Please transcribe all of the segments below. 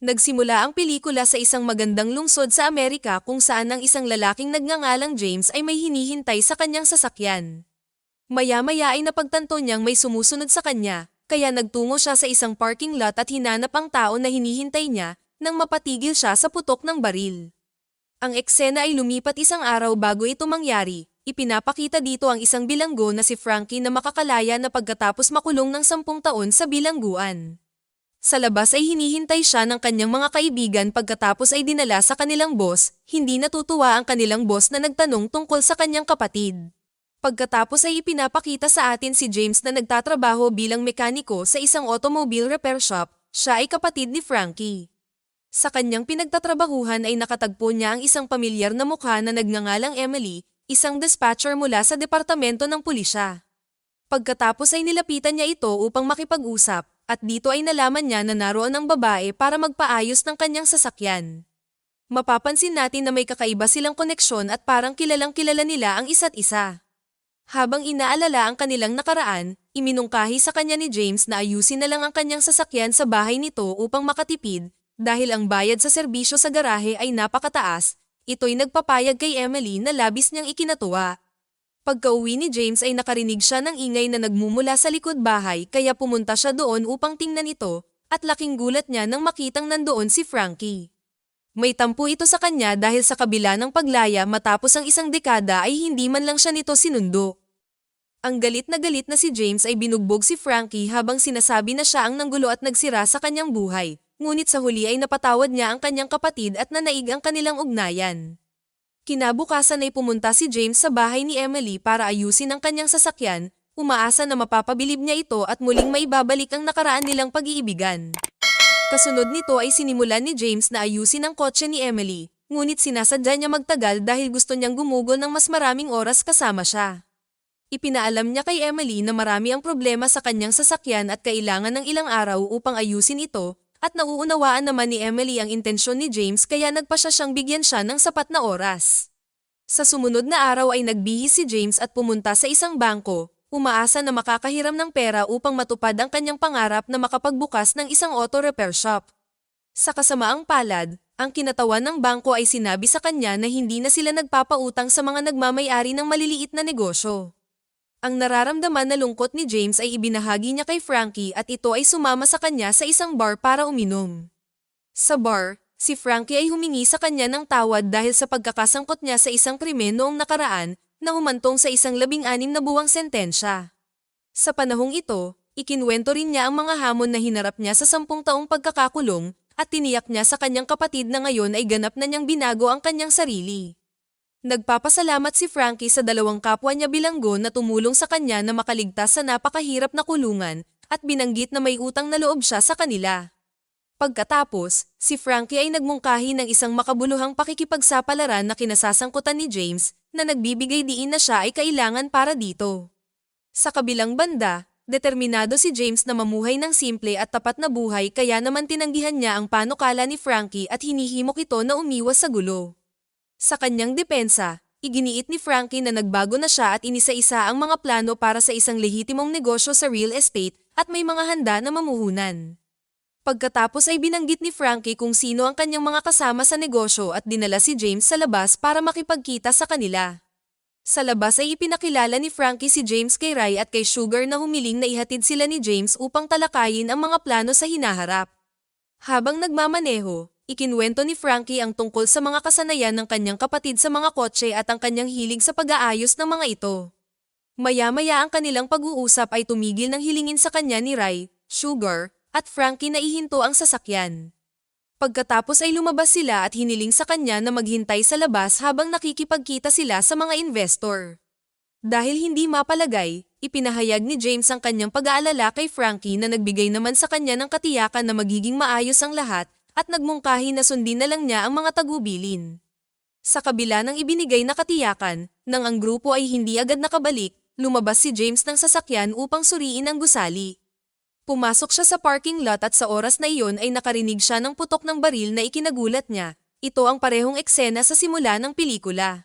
Nagsimula ang pelikula sa isang magandang lungsod sa Amerika kung saan ang isang lalaking nagngangalang James ay may hinihintay sa kanyang sasakyan. Maya-maya ay napagtanto niyang may sumusunod sa kanya, kaya nagtungo siya sa isang parking lot at hinanap ang tao na hinihintay niya nang mapatigil siya sa putok ng baril. Ang eksena ay lumipat isang araw bago ito mangyari. Ipinapakita dito ang isang bilanggo na si Frankie na makakalaya na pagkatapos makulong ng sampung taon sa bilangguan. Sa labas ay hinihintay siya ng kanyang mga kaibigan pagkatapos ay dinala sa kanilang boss, hindi natutuwa ang kanilang boss na nagtanong tungkol sa kanyang kapatid. Pagkatapos ay ipinapakita sa atin si James na nagtatrabaho bilang mekaniko sa isang automobile repair shop, siya ay kapatid ni Frankie. Sa kanyang pinagtatrabahuhan ay nakatagpo niya ang isang pamilyar na mukha na nagngangalang Emily, isang dispatcher mula sa departamento ng pulisya. Pagkatapos ay nilapitan niya ito upang makipag-usap, at dito ay nalaman niya na naroon ang babae para magpaayos ng kanyang sasakyan. Mapapansin natin na may kakaiba silang koneksyon at parang kilalang kilala nila ang isa't isa. Habang inaalala ang kanilang nakaraan, iminungkahi sa kanya ni James na ayusin na lang ang kanyang sasakyan sa bahay nito upang makatipid, dahil ang bayad sa serbisyo sa garahe ay napakataas, ito'y nagpapayag kay Emily na labis niyang ikinatuwa. Pagka-uwi ni James ay nakarinig siya ng ingay na nagmumula sa likod bahay kaya pumunta siya doon upang tingnan ito, at laking gulat niya nang makitang nandoon si Frankie. May tampo ito sa kanya dahil sa kabila ng paglaya matapos ang isang dekada ay hindi man lang siya nito sinundo. Ang galit na galit na si James ay binugbog si Frankie habang sinasabi na siya ang nanggulo at nagsira sa kanyang buhay, ngunit sa huli ay napatawad niya ang kanyang kapatid at nanaig ang kanilang ugnayan. Kinabukasan ay pumunta si James sa bahay ni Emily para ayusin ang kanyang sasakyan, umaasa na mapapabilib niya ito at muling maibabalik ang nakaraan nilang pag-iibigan. Kasunod nito ay sinimulan ni James na ayusin ang kotse ni Emily, ngunit sinasadya niya magtagal dahil gusto niyang gumugol ng mas maraming oras kasama siya. Ipinaalam niya kay Emily na marami ang problema sa kanyang sasakyan at kailangan ng ilang araw upang ayusin ito, at nauunawaan naman ni Emily ang intensyon ni James kaya nagpa siya siyang bigyan siya ng sapat na oras. Sa sumunod na araw ay nagbihis si James at pumunta sa isang bangko, umaasa na makakahiram ng pera upang matupad ang kanyang pangarap na makapagbukas ng isang auto repair shop. Sa kasamaang palad, ang kinatawan ng bangko ay sinabi sa kanya na hindi na sila nagpapautang sa mga nagmamayari ng maliliit na negosyo. Ang nararamdaman na lungkot ni James ay ibinahagi niya kay Frankie at ito ay sumama sa kanya sa isang bar para uminom. Sa bar, si Frankie ay humingi sa kanya ng tawad dahil sa pagkakasangkot niya sa isang krimen noong nakaraan na humantong sa isang labing-anim na buwang sentensya. Sa panahong ito, ikinwento rin niya ang mga hamon na hinarap niya sa sampung taong pagkakakulong at tiniyak niya sa kanyang kapatid na ngayon ay ganap na niyang binago ang kanyang sarili. Nagpapasalamat si Frankie sa dalawang kapwa niya bilanggo na tumulong sa kanya na makaligtas sa napakahirap na kulungan at binanggit na may utang na loob siya sa kanila. Pagkatapos, si Frankie ay nagmungkahi ng isang makabuluhang pakikipagsapalaran na kinasasangkutan ni James na nagbibigay diin na siya ay kailangan para dito. Sa kabilang banda, determinado si James na mamuhay ng simple at tapat na buhay kaya naman tinanggihan niya ang panukala ni Frankie at hinihimok ito na umiwas sa gulo. Sa kanyang depensa, iginiit ni Frankie na nagbago na siya at inisa-isa ang mga plano para sa isang lehitimong negosyo sa real estate at may mga handa na mamuhunan. Pagkatapos ay binanggit ni Frankie kung sino ang kanyang mga kasama sa negosyo at dinala si James sa labas para makipagkita sa kanila. Sa labas ay ipinakilala ni Frankie si James kay Rai at kay Sugar na humiling na ihatid sila ni James upang talakayin ang mga plano sa hinaharap. Habang nagmamaneho, Ikinwento ni Frankie ang tungkol sa mga kasanayan ng kanyang kapatid sa mga kotse at ang kanyang hilig sa pag-aayos ng mga ito. Maya-maya ang kanilang pag-uusap ay tumigil ng hilingin sa kanya ni Rai, Sugar, at Frankie na ihinto ang sasakyan. Pagkatapos ay lumabas sila at hiniling sa kanya na maghintay sa labas habang nakikipagkita sila sa mga investor. Dahil hindi mapalagay, ipinahayag ni James ang kanyang pag-aalala kay Frankie na nagbigay naman sa kanya ng katiyakan na magiging maayos ang lahat at nagmungkahi na sundin na lang niya ang mga tagubilin. Sa kabila ng ibinigay na katiyakan, nang ang grupo ay hindi agad nakabalik, lumabas si James ng sasakyan upang suriin ang gusali. Pumasok siya sa parking lot at sa oras na iyon ay nakarinig siya ng putok ng baril na ikinagulat niya. Ito ang parehong eksena sa simula ng pelikula.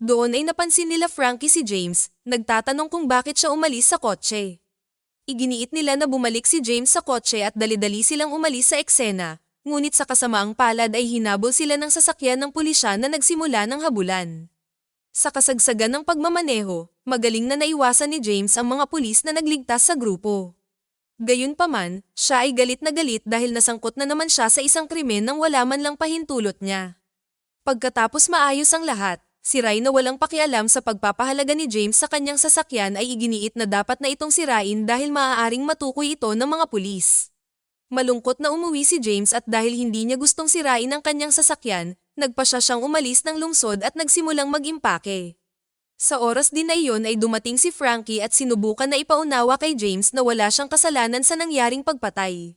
Doon ay napansin nila Frankie si James, nagtatanong kung bakit siya umalis sa kotse. Iginiit nila na bumalik si James sa kotse at dali-dali silang umalis sa eksena, ngunit sa kasamaang palad ay hinabol sila ng sasakyan ng pulisya na nagsimula ng habulan. Sa kasagsagan ng pagmamaneho, magaling na naiwasan ni James ang mga pulis na nagligtas sa grupo. Gayunpaman, siya ay galit na galit dahil nasangkot na naman siya sa isang krimen nang wala man lang pahintulot niya. Pagkatapos maayos ang lahat, si Rai na walang pakialam sa pagpapahalaga ni James sa kanyang sasakyan ay iginiit na dapat na itong sirain dahil maaaring matukoy ito ng mga pulis. Malungkot na umuwi si James at dahil hindi niya gustong sirain ang kanyang sasakyan, nagpa siya siyang umalis ng lungsod at nagsimulang mag-impake. Sa oras din na iyon ay dumating si Frankie at sinubukan na ipaunawa kay James na wala siyang kasalanan sa nangyaring pagpatay.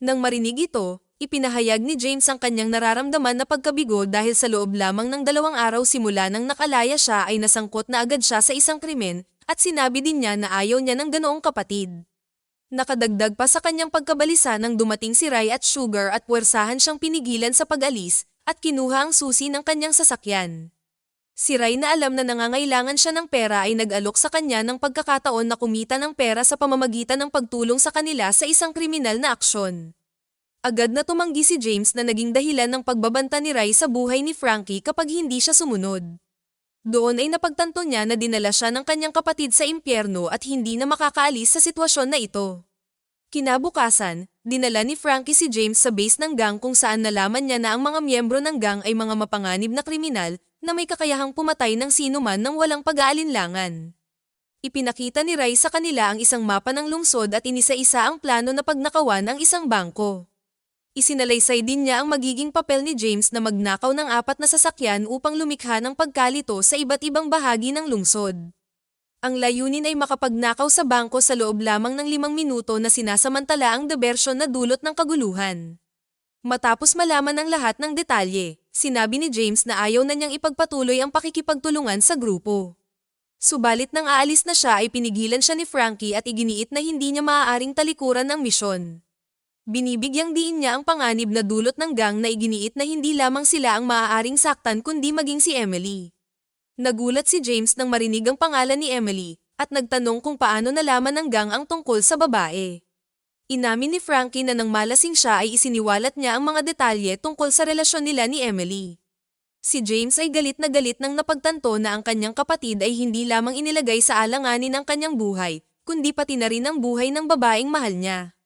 Nang marinig ito, ipinahayag ni James ang kanyang nararamdaman na pagkabigo dahil sa loob lamang ng dalawang araw simula nang nakalaya siya ay nasangkot na agad siya sa isang krimen at sinabi din niya na ayaw niya ng ganoong kapatid. Nakadagdag pa sa kanyang pagkabalisa nang dumating si Rai at Sugar at puwersahan siyang pinigilan sa pag-alis at kinuha ang susi ng kanyang sasakyan. Si Rai na alam na nangangailangan siya ng pera ay nag-alok sa kanya ng pagkakataon na kumita ng pera sa pamamagitan ng pagtulong sa kanila sa isang kriminal na aksyon. Agad na tumanggi si James na naging dahilan ng pagbabanta ni Rai sa buhay ni Frankie kapag hindi siya sumunod. Doon ay napagtanto niya na dinala siya ng kanyang kapatid sa impyerno at hindi na makakaalis sa sitwasyon na ito. Kinabukasan, dinala ni Frankie si James sa base ng gang kung saan nalaman niya na ang mga miyembro ng gang ay mga mapanganib na kriminal na may kakayahang pumatay ng sino man nang walang pag-aalinlangan. Ipinakita ni Rai sa kanila ang isang mapa ng lungsod at inisa-isa ang plano na pagnakawan ng isang bangko. Isinalaysay din niya ang magiging papel ni James na magnakaw ng apat na sasakyan upang lumikha ng pagkalito sa iba't ibang bahagi ng lungsod. Ang layunin ay makapagnakaw sa bangko sa loob lamang ng limang minuto na sinasamantala ang diversyon na dulot ng kaguluhan. Matapos malaman ang lahat ng detalye, sinabi ni James na ayaw na niyang ipagpatuloy ang pakikipagtulungan sa grupo. Subalit nang aalis na siya ay pinigilan siya ni Frankie at iginiit na hindi niya maaaring talikuran ang misyon. Binibigyang diin niya ang panganib na dulot ng gang na iginiit na hindi lamang sila ang maaaring saktan kundi maging si Emily. Nagulat si James nang marinig ang pangalan ni Emily at nagtanong kung paano nalaman ng gang ang tungkol sa babae. Inamin ni Frankie na nang malasing siya ay isiniwalat niya ang mga detalye tungkol sa relasyon nila ni Emily. Si James ay galit na galit nang napagtanto na ang kanyang kapatid ay hindi lamang inilagay sa alanganin ng kanyang buhay, kundi pati na rin ang buhay ng babaeng mahal niya.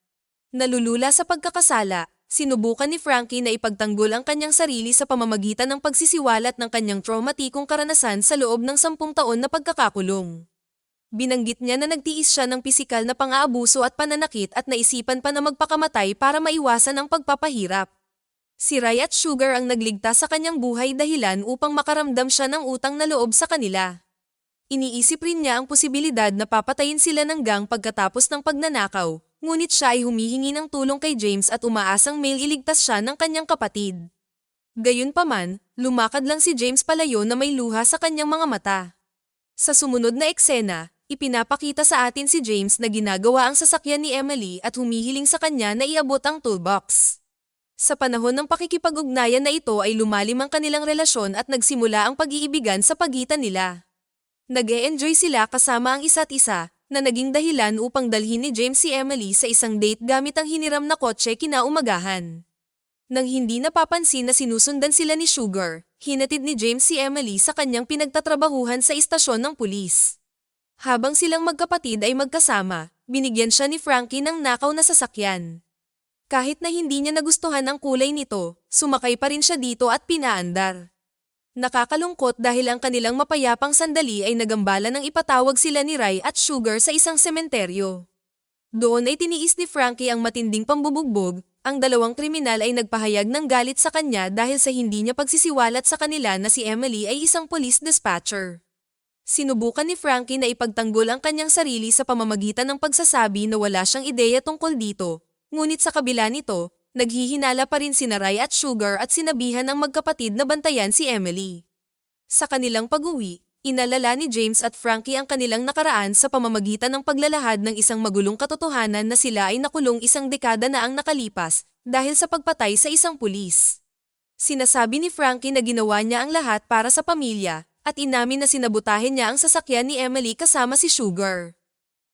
Nalulula sa pagkakasala, sinubukan ni Frankie na ipagtanggol ang kanyang sarili sa pamamagitan ng pagsisiwalat ng kanyang traumatikong karanasan sa loob ng sampung taon na pagkakakulong. Binanggit niya na nagtiis siya ng pisikal na pang-aabuso at pananakit at naisipan pa na magpakamatay para maiwasan ang pagpapahirap. Si Rai at Sugar ang nagligtas sa kanyang buhay dahilan upang makaramdam siya ng utang na loob sa kanila. Iniisip rin niya ang posibilidad na papatayin sila ng gang pagkatapos ng pagnanakaw, ngunit siya ay humihingi ng tulong kay James at umaasang mail iligtas siya ng kanyang kapatid. Gayunpaman, lumakad lang si James palayo na may luha sa kanyang mga mata. Sa sumunod na eksena, Ipinapakita sa atin si James na ginagawa ang sasakyan ni Emily at humihiling sa kanya na iabot ang toolbox. Sa panahon ng pakikipag-ugnayan na ito ay lumalim ang kanilang relasyon at nagsimula ang pag-iibigan sa pagitan nila. Nag-e-enjoy sila kasama ang isa't isa, na naging dahilan upang dalhin ni James si Emily sa isang date gamit ang hiniram na kotse kinaumagahan. Nang hindi napapansin na sinusundan sila ni Sugar, hinatid ni James si Emily sa kanyang pinagtatrabahuhan sa istasyon ng pulis. Habang silang magkapatid ay magkasama, binigyan siya ni Frankie ng nakaw na sasakyan. Kahit na hindi niya nagustuhan ang kulay nito, sumakay pa rin siya dito at pinaandar. Nakakalungkot dahil ang kanilang mapayapang sandali ay nagambala ng ipatawag sila ni Rai at Sugar sa isang sementeryo. Doon ay tiniis ni Frankie ang matinding pambubugbog, ang dalawang kriminal ay nagpahayag ng galit sa kanya dahil sa hindi niya pagsisiwalat sa kanila na si Emily ay isang police dispatcher. Sinubukan ni Frankie na ipagtanggol ang kanyang sarili sa pamamagitan ng pagsasabi na wala siyang ideya tungkol dito, ngunit sa kabila nito, naghihinala pa rin si Ray at Sugar at sinabihan ng magkapatid na bantayan si Emily. Sa kanilang pag-uwi, inalala ni James at Frankie ang kanilang nakaraan sa pamamagitan ng paglalahad ng isang magulong katotohanan na sila ay nakulong isang dekada na ang nakalipas dahil sa pagpatay sa isang pulis. Sinasabi ni Frankie na ginawa niya ang lahat para sa pamilya, at inamin na sinabutahin niya ang sasakyan ni Emily kasama si Sugar.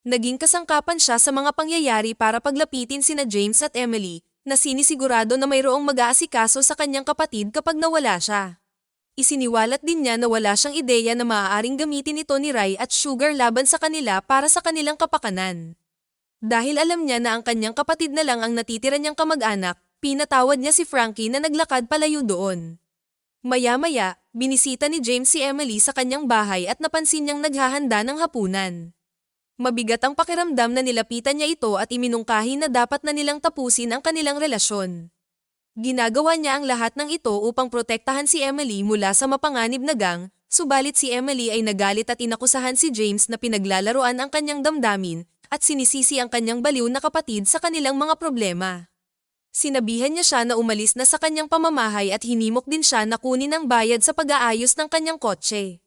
Naging kasangkapan siya sa mga pangyayari para paglapitin sina James at Emily, na sinisigurado na mayroong mag-aasikaso sa kanyang kapatid kapag nawala siya. Isiniwalat din niya na wala siyang ideya na maaaring gamitin ito ni Rai at Sugar laban sa kanila para sa kanilang kapakanan. Dahil alam niya na ang kanyang kapatid na lang ang natitira niyang kamag-anak, pinatawad niya si Frankie na naglakad palayo doon. Maya-maya, binisita ni James si Emily sa kanyang bahay at napansin niyang naghahanda ng hapunan. Mabigat ang pakiramdam na nilapitan niya ito at iminungkahi na dapat na nilang tapusin ang kanilang relasyon. Ginagawa niya ang lahat ng ito upang protektahan si Emily mula sa mapanganib na gang, subalit si Emily ay nagalit at inakusahan si James na pinaglalaroan ang kanyang damdamin at sinisisi ang kanyang baliw na kapatid sa kanilang mga problema. Sinabihan niya siya na umalis na sa kanyang pamamahay at hinimok din siya na kunin ang bayad sa pag-aayos ng kanyang kotse.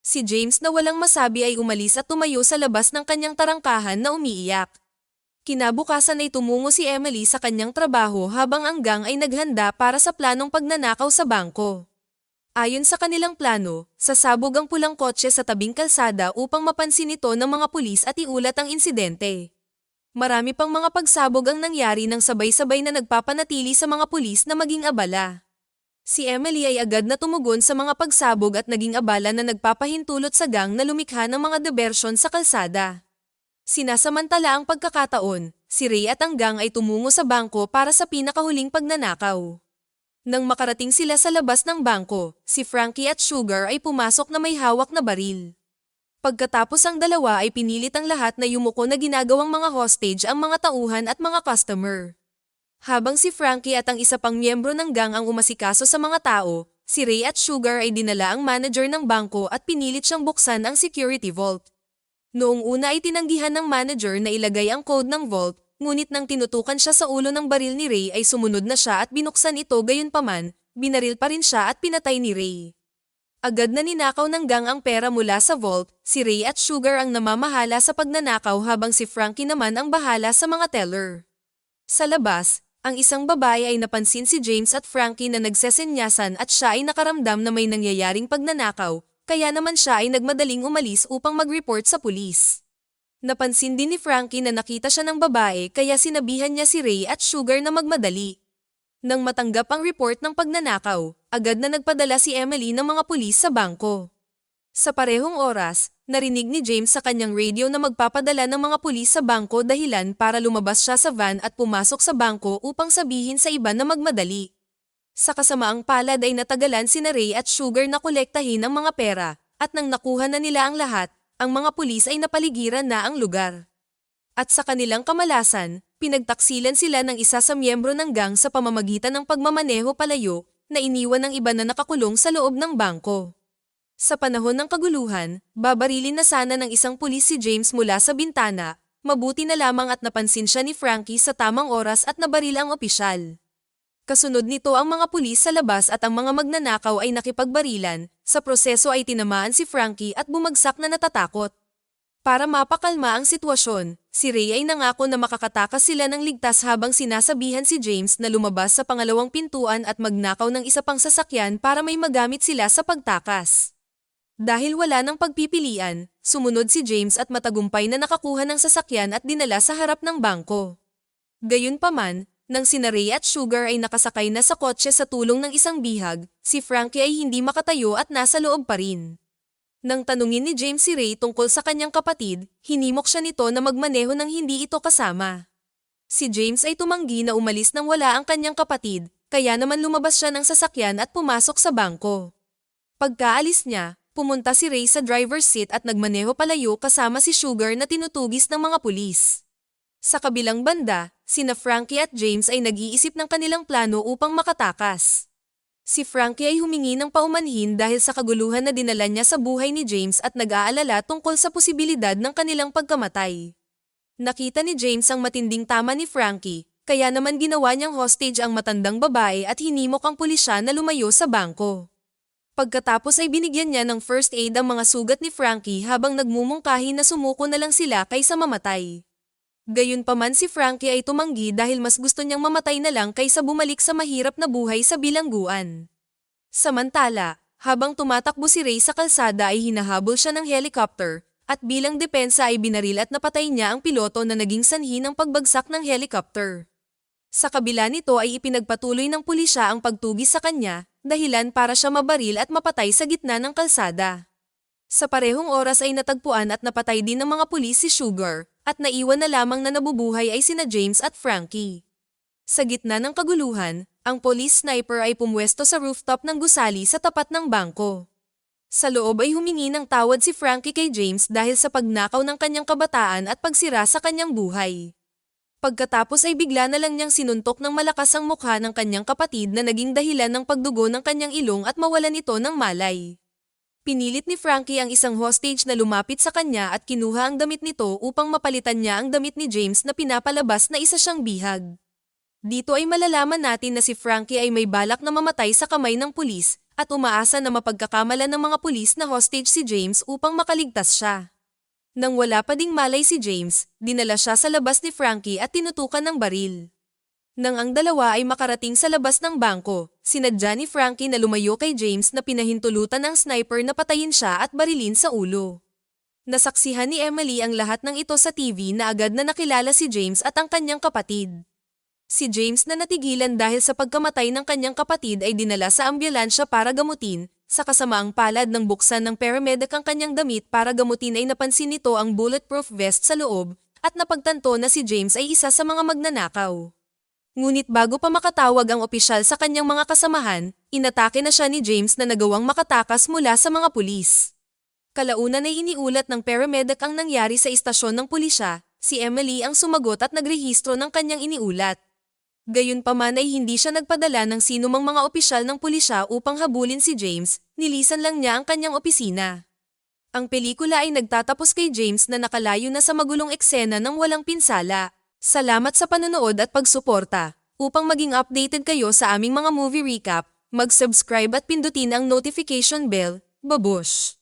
Si James na walang masabi ay umalis at tumayo sa labas ng kanyang tarangkahan na umiiyak. Kinabukasan ay tumungo si Emily sa kanyang trabaho habang ang gang ay naghanda para sa planong pagnanakaw sa bangko. Ayon sa kanilang plano, sasabog ang pulang kotse sa tabing kalsada upang mapansin ito ng mga pulis at iulat ang insidente. Marami pang mga pagsabog ang nangyari ng sabay-sabay na nagpapanatili sa mga pulis na maging abala. Si Emily ay agad na tumugon sa mga pagsabog at naging abala na nagpapahintulot sa gang na lumikha ng mga diversyon sa kalsada. Sinasamantala ang pagkakataon, si Ray at ang gang ay tumungo sa bangko para sa pinakahuling pagnanakaw. Nang makarating sila sa labas ng bangko, si Frankie at Sugar ay pumasok na may hawak na baril. Pagkatapos ang dalawa ay pinilit ang lahat na yumuko na ginagawang mga hostage ang mga tauhan at mga customer. Habang si Frankie at ang isa pang miyembro ng gang ang umasikaso sa mga tao, si Ray at Sugar ay dinala ang manager ng bangko at pinilit siyang buksan ang security vault. Noong una ay tinanggihan ng manager na ilagay ang code ng vault, ngunit nang tinutukan siya sa ulo ng baril ni Ray ay sumunod na siya at binuksan ito gayunpaman, binaril pa rin siya at pinatay ni Ray. Agad na ninakaw ng gang ang pera mula sa vault, si Ray at Sugar ang namamahala sa pagnanakaw habang si Frankie naman ang bahala sa mga teller. Sa labas, ang isang babae ay napansin si James at Frankie na nagsesenyasan at siya ay nakaramdam na may nangyayaring pagnanakaw, kaya naman siya ay nagmadaling umalis upang mag-report sa pulis. Napansin din ni Frankie na nakita siya ng babae kaya sinabihan niya si Ray at Sugar na magmadali. Nang matanggap ang report ng pagnanakaw, agad na nagpadala si Emily ng mga pulis sa bangko. Sa parehong oras, narinig ni James sa kanyang radio na magpapadala ng mga pulis sa bangko dahilan para lumabas siya sa van at pumasok sa bangko upang sabihin sa iba na magmadali. Sa kasamaang palad ay natagalan si Ray at Sugar na kolektahin ang mga pera, at nang nakuha na nila ang lahat, ang mga pulis ay napaligiran na ang lugar. At sa kanilang kamalasan, pinagtaksilan sila ng isa sa miyembro ng gang sa pamamagitan ng pagmamaneho palayo na iniwan ng iba na nakakulong sa loob ng bangko. Sa panahon ng kaguluhan, babarilin na sana ng isang pulis si James mula sa bintana, mabuti na lamang at napansin siya ni Frankie sa tamang oras at nabaril ang opisyal. Kasunod nito ang mga pulis sa labas at ang mga magnanakaw ay nakipagbarilan, sa proseso ay tinamaan si Frankie at bumagsak na natatakot. Para mapakalma ang sitwasyon, si Ray ay nangako na makakatakas sila ng ligtas habang sinasabihan si James na lumabas sa pangalawang pintuan at magnakaw ng isa pang sasakyan para may magamit sila sa pagtakas. Dahil wala ng pagpipilian, sumunod si James at matagumpay na nakakuha ng sasakyan at dinala sa harap ng bangko. Gayunpaman, nang si Ray at Sugar ay nakasakay na sa kotse sa tulong ng isang bihag, si Frankie ay hindi makatayo at nasa loob pa rin. Nang tanungin ni James si Ray tungkol sa kanyang kapatid, hinimok siya nito na magmaneho ng hindi ito kasama. Si James ay tumanggi na umalis nang wala ang kanyang kapatid, kaya naman lumabas siya ng sasakyan at pumasok sa bangko. Pagkaalis niya, pumunta si Ray sa driver's seat at nagmaneho palayo kasama si Sugar na tinutugis ng mga pulis. Sa kabilang banda, sina Frankie at James ay nag-iisip ng kanilang plano upang makatakas. Si Frankie ay humingi ng paumanhin dahil sa kaguluhan na dinala niya sa buhay ni James at nag-aalala tungkol sa posibilidad ng kanilang pagkamatay. Nakita ni James ang matinding tama ni Frankie, kaya naman ginawa niyang hostage ang matandang babae at hinimok ang pulisya na lumayo sa bangko. Pagkatapos ay binigyan niya ng first aid ang mga sugat ni Frankie habang nagmumungkahi na sumuko na lang sila kaysa mamatay. Gayunpaman si Frankie ay tumanggi dahil mas gusto niyang mamatay na lang kaysa bumalik sa mahirap na buhay sa bilangguan. Samantala, habang tumatakbo si Ray sa kalsada ay hinahabol siya ng helicopter, at bilang depensa ay binaril at napatay niya ang piloto na naging sanhi ng pagbagsak ng helicopter. Sa kabila nito ay ipinagpatuloy ng pulisya ang pagtugis sa kanya, dahilan para siya mabaril at mapatay sa gitna ng kalsada. Sa parehong oras ay natagpuan at napatay din ng mga pulis si Sugar, at naiwan na lamang na nabubuhay ay sina James at Frankie. Sa gitna ng kaguluhan, ang police sniper ay pumwesto sa rooftop ng gusali sa tapat ng bangko. Sa loob ay humingi ng tawad si Frankie kay James dahil sa pagnakaw ng kanyang kabataan at pagsira sa kanyang buhay. Pagkatapos ay bigla na lang niyang sinuntok ng malakas ang mukha ng kanyang kapatid na naging dahilan ng pagdugo ng kanyang ilong at mawalan ito ng malay. Pinilit ni Frankie ang isang hostage na lumapit sa kanya at kinuha ang damit nito upang mapalitan niya ang damit ni James na pinapalabas na isa siyang bihag. Dito ay malalaman natin na si Frankie ay may balak na mamatay sa kamay ng pulis at umaasa na mapagkakamalan ng mga pulis na hostage si James upang makaligtas siya. Nang wala pa ding malay si James, dinala siya sa labas ni Frankie at tinutukan ng baril. Nang ang dalawa ay makarating sa labas ng bangko, sinadya ni Frankie na lumayo kay James na pinahintulutan ng sniper na patayin siya at barilin sa ulo. Nasaksihan ni Emily ang lahat ng ito sa TV na agad na nakilala si James at ang kanyang kapatid. Si James na natigilan dahil sa pagkamatay ng kanyang kapatid ay dinala sa ambulansya para gamutin, sa kasamaang palad ng buksan ng paramedic ang kanyang damit para gamutin ay napansin nito ang bulletproof vest sa loob, at napagtanto na si James ay isa sa mga magnanakaw. Ngunit bago pa makatawag ang opisyal sa kanyang mga kasamahan, inatake na siya ni James na nagawang makatakas mula sa mga pulis. Kalaunan ay iniulat ng paramedic ang nangyari sa istasyon ng pulisya, si Emily ang sumagot at nagrehistro ng kanyang iniulat. Gayunpaman ay hindi siya nagpadala ng sinumang mga opisyal ng pulisya upang habulin si James, nilisan lang niya ang kanyang opisina. Ang pelikula ay nagtatapos kay James na nakalayo na sa magulong eksena ng walang pinsala. Salamat sa panonood at pagsuporta. Upang maging updated kayo sa aming mga movie recap, mag-subscribe at pindutin ang notification bell. Babush!